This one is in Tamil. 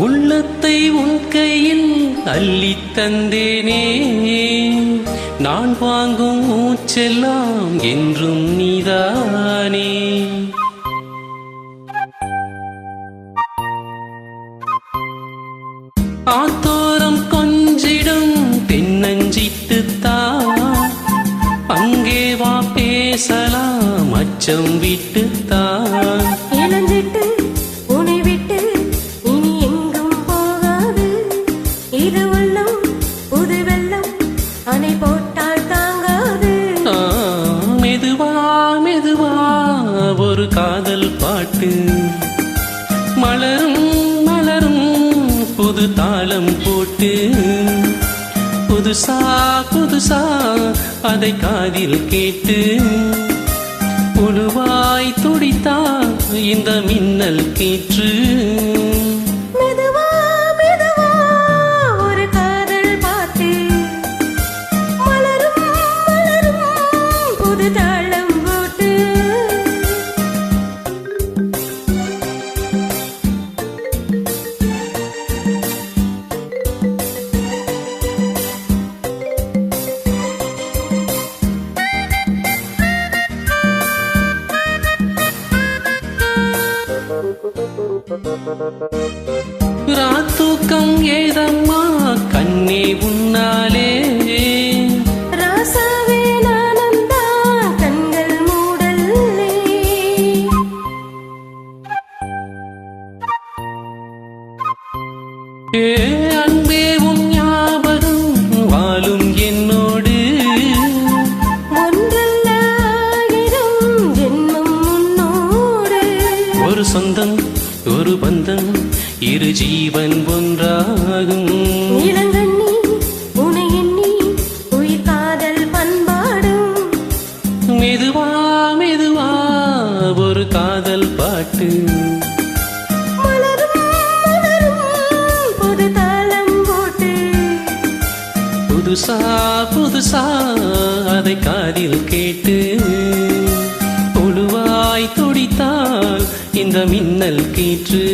உள்ளத்தை உன் கையில் அள்ளி தந்தேனே. நான் வாங்கும் மூச்செல்லாம் என்றும் நீதானே. ஆத்தோரம் கொஞ்சிடும் தென்னஞ்சித்து தான். அங்கே வா பேசலாம் அச்சம் விட்டுத்தான் வெள்ளம் அணை போட்டால் தாங்காது. ஆ, மெதுவா மெதுவா ஒரு காதல் பாட்டு. மலரும் மலரும் புது தாளம் போட்டு. புதுசா புதுசா அதை காதில் கேட்டு. புழுவாய் துடித்தா இந்த மின்னல் கீற்று. ராத்தூக்கம் ஏதம்மா? கண்ணே உன்னாலே. ஏ அன்பே உன் ஞாபகம் வாழும் என்னோடு. ஒன்றல்ல ஆயிரம் ஜென்மம் உன்னோடு. ஒரு சொந்தம் ஜீவன் ஒன்றாகும். இளங்கண்ணி உனை எண்ணி உயிர் காதல் பண்பாடும். மெதுவா மெதுவா ஒரு காதல் பாட்டு. புதுசா புதுசா அதை காதில் கேட்டு. புழுவாய் துடித்தால் இந்த மின்னல் கீற்று.